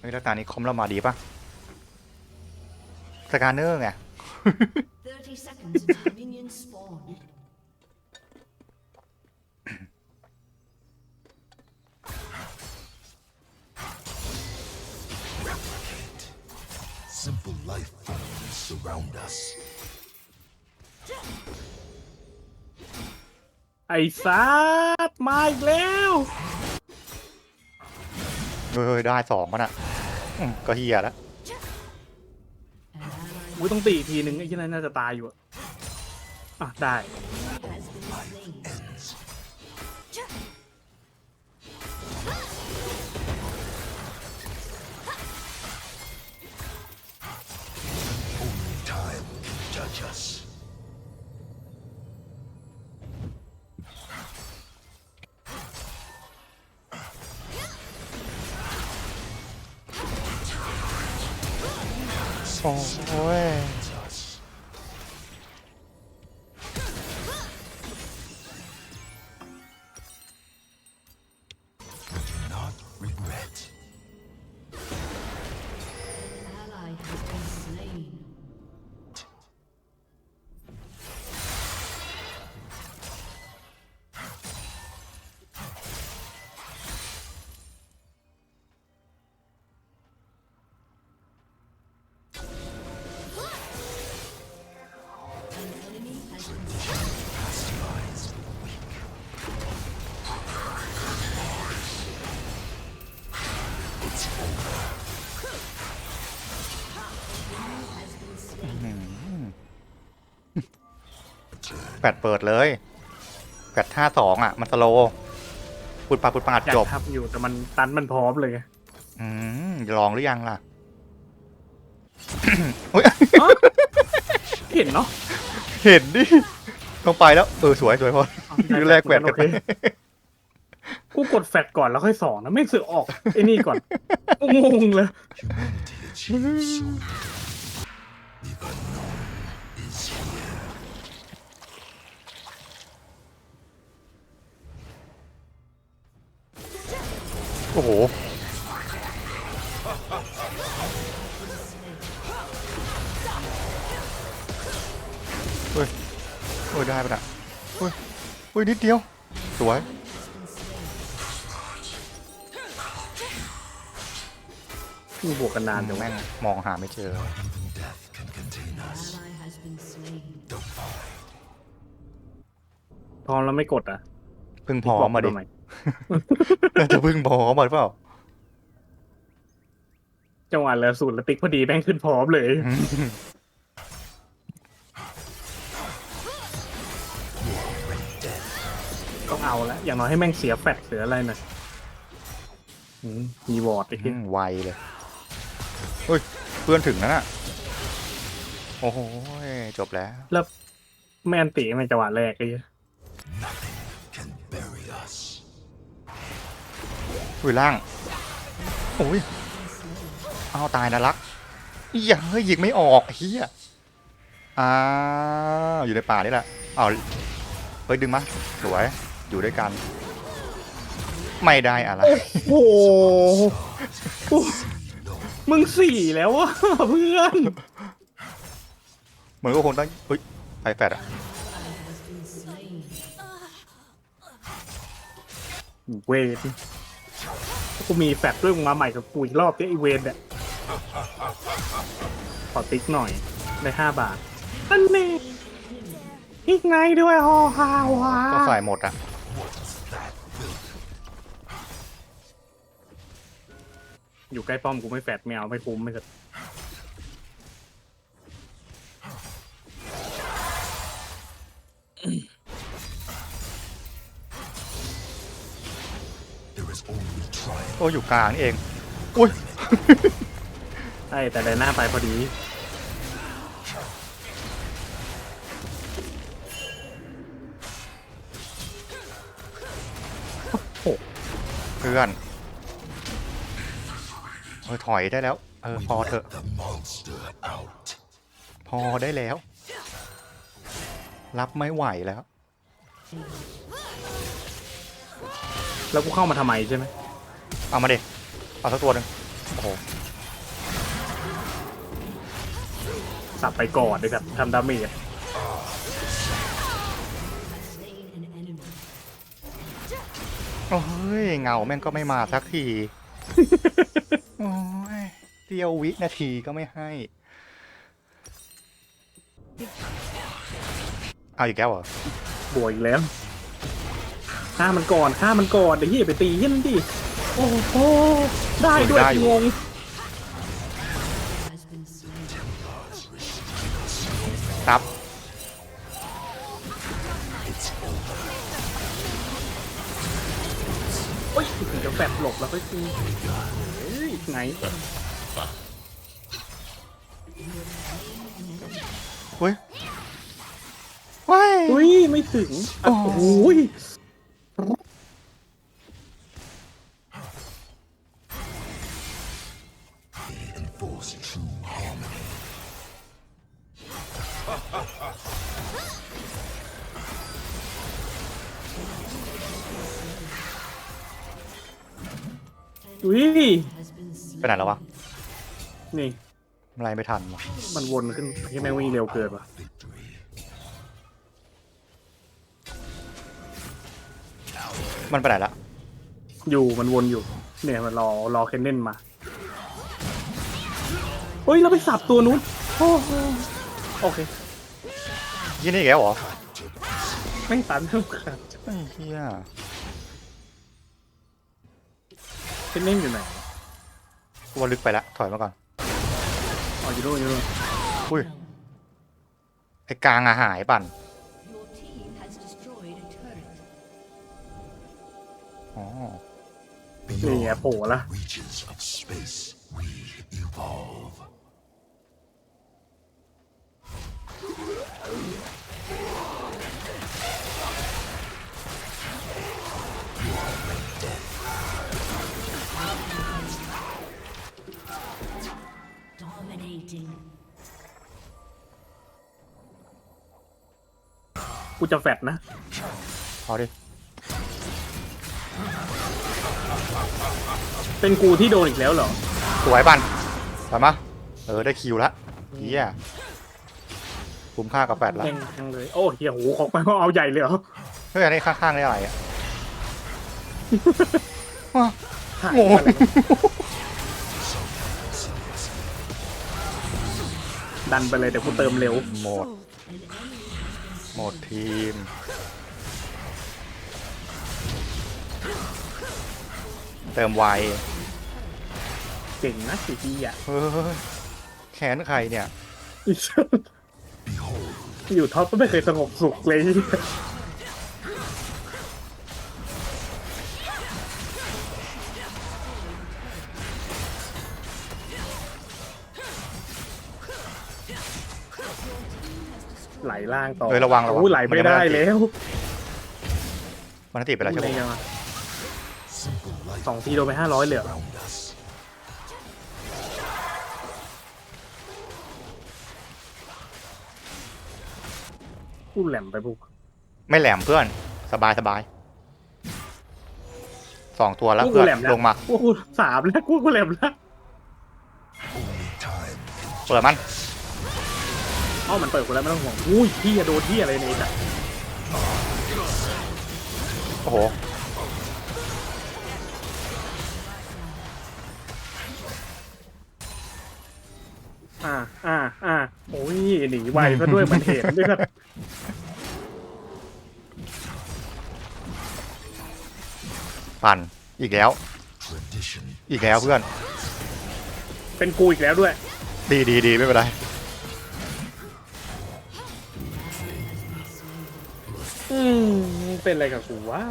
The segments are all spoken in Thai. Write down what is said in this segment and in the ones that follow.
เฮ้ยแล้วตานี้คอมเรามาดีปะสกาเนอร์ไง 30 seconds until minions spawn. Simple life forms surround us. ไอ้ซัดมาอีกแล้ว เฮ้ยได้สองมันอะ อืมก็เฮียแล้ว An ally อุ้ยต้องตีอีกทีนึงไอ้ที่นั่นน่าจะตายอยู่อะอะได้ โอ้ แปดเปิดเลยแปดห้าสองอะ มันสโลว์ปุดปาปุดปาดอยาจกบทำอยู่แต่มันตันมันพร้อมเลยไงอืมลองหรือยังล่ะ อุ๊ยเห็นเนาะเห็นดิต้องไปแล้ว เออ สวยสวยพอเอายูแรกแหวนกันไปโอเคกูกดแฟดก่อนแล้วค่อยสองนะไม่เสือกออกไอ้นี่ก่อนงงเลย Humanity achieves so little. อ้โหเฮ้ยโอ้ยได้ปะน่ะเฮ้ยเฮ้ยนิดเดียว สวยมีบวกกันนานเดี๋เดี๋ยยววแม่แม่งมองหาไม่เจอ Even death can contain us. Ally has been slain. พร้อมแล้วไม่กดอะพึ่งพร้อมมาดิบกทำไน่าจะพึ่งพร้อมมาหรือเปล่า จังหวะเหลือศูนย์แล้วติ๊กพอดีแม่งขึ้นพร้อมเลย ก็เอาละอย่างน้อยให้แม่งเสียแฟดเสียอะไรหน่อยอืมมีวอร์ดไอ้อืที่มไวเลยเฮ้ย เพื่อนถึงแล้วน่ะ โอ้โห จบแล้ว แล้วแม่นตีมันจังหวะแรกไอ้เหี้ย อุ้ยล่างโอ้ยเอาตายนะรักอย่าเฮ้ยยิงไม่ออกเฮียอ้าวอยู่ในป่านี่แหละเอาเฮ้ยดึงมาสวยอยู่ด้วยกัน ไม่ได้อะไรโอ้โหมึงสี่แล้ววะเพื่อนเหมือนก็คงต้องเฮ้ยไฟแฟดอะ Has been slain. เวท กูมีแฟดด้วยมึงมาใหม่กับกูอีกรอบเนี่ยไอเวนเนี่ยขอติ๊กหน่อยได้ห้าบาทอันนี้อีกไงด้วยฮอฮาวาก็ใส่หมดอะอยู่ใกล้ป้อมกูไม่แฟดไม่เอาไม่คุ้มไม่เกิด There is โอ้อยู่กลางนี่เอง อุ้ย ใช่แต่ได้หน้าไปพอดี เพื่อนเออถอยได้แล้ว เออ พอเถอะ The monster out. พอได้แล้ว รับไม่ไหวแล้ว แล้วกูเข้ามาทำไมใช่ไหมเอามาเด็เอาสักตัวหนึ่งโอ้โห สับไปก่อนเลยครับทำดาเมจ Slain an enemy. โอ้ยเงาแม่งก็ไม่มาสักที โอ้ยเดียววินาทีก็ไม่ให้ เอาอีกแล้วเหรอ บวกอีกแล้ว ฆ่ามันก่อนฆ่ามันก่อนเดี๋ยวเฮียไปตีเฮียมันดิโอ้โหได้ด้วยงง Has been slain. ครับโอ้ยถึงจะแฟบหลบแล้วก็จริงเฮ้ยไงเฮ้ยว้ายอุ้ยไม่ถึงอะโอ้โอ้ย อุ้ย Has been slain. ไปไหนแล้ววะนี่อะไรไม่ทันวะมันวนขึ้นที่แม่งวิ่งเร็วเกินว่ะ Victory. มันไปไหนละอยู่มันวนอยู่ เนี่ยมันรอรอเคนเน่นมาเฮ้ยเราไปสับตัวนู้นโอ้โหโอเคยี่นี่อีกแล้วเหรอไม่ตันเท่ากันไอ้เหี้ย เคนเน่นอยู่ไหนกูว่าลึกไปละถอยมาก่อน อ๋ออยู่นู่นอยู่นู่นอุ้ย ไอ้กลางอาหายปั่น Your team has destroyed a turret. อ๋อ นี่ไงโผล่ละ Reaches of space, we evolve. กูจะแฟดนะ พอดิ เป็นกูที่โดนอีกแล้วเหรอ สวยปั่นไปมาเออ ได้คิวละเหี้ยคุ้มค่ากับแฟดละแม่งจังเลย โอ้เฮียโหของไปก็เอาใหญ่เลยเหรอเฮ้ยอันนี้ข้างๆได้อะไรอะ หายโง่ไปเลยดันไปเลยเดี๋ยวกูเติมเร็วหมด หมดทีม เติมไวเก่งนะสิพี่อะ เฮ้ยแขนใครเนี่ย อยู่ท็อปก็ไม่เคยสงบสุขเลย ไหลล่างต่อเฮ้ยระวังระวังโอ้ยไหลไม่ได้แล้วมันติดไปแล้วใช่ไหมยังไง Simple life สองทีโดนไปห้าร้อยเลยเหรอ around us. พูดแหลมไปบุกไม่แหลมเพื่อน สบายสบายสองตัวแล้วกูเพื่อนแหลมแล้วลงมากูสามแล้วกูกูแหลมแล้ว Only time เปิดมัน เอ้ามันเปิดกูแล้วไม่ต้องห่วงอุ้ยพี่อะโดนที่อะไรเนี่ยจ้ะโอ้โหอ่าอ่าอ่าโอ้ยหนีไวซะด้วยมันเห็นด้วยนะปั่นอีกแล้ว tradition อีกแล้วเพื่อน เป็นกูอีกแล้วด้วย ดีดีดีไม่เป็นไร อืมเป็นอะไรกับกูวะ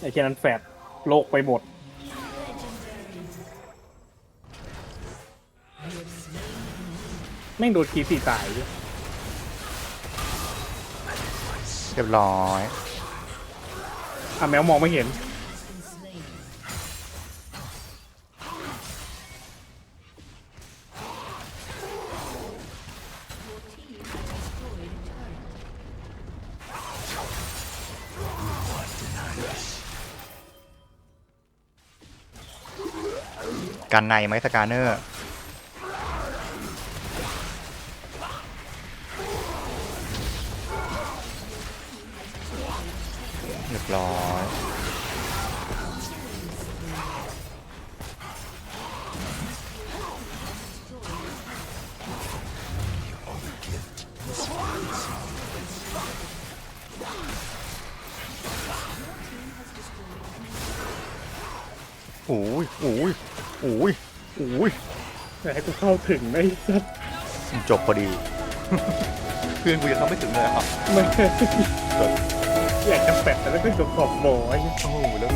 ไอ้แค่นั้นแฟดโลกไปหมด แม่งโดนคีสี่ตายด้วยเรียบร้อย อะแมวมองไม่เห็น กันในไหมสกาเนอร์เรียบร้อย โอ้ยโอ้ยโอ้ยแต่ให้กูเข้าถึงไม่สักจบพอดี เพื่อนกูยังเข้าไม่ถึงเลยอะไม่อยากจะแปะแต่ไม่เป็นกับขอบโบไอ้ โอ้โหแล้ว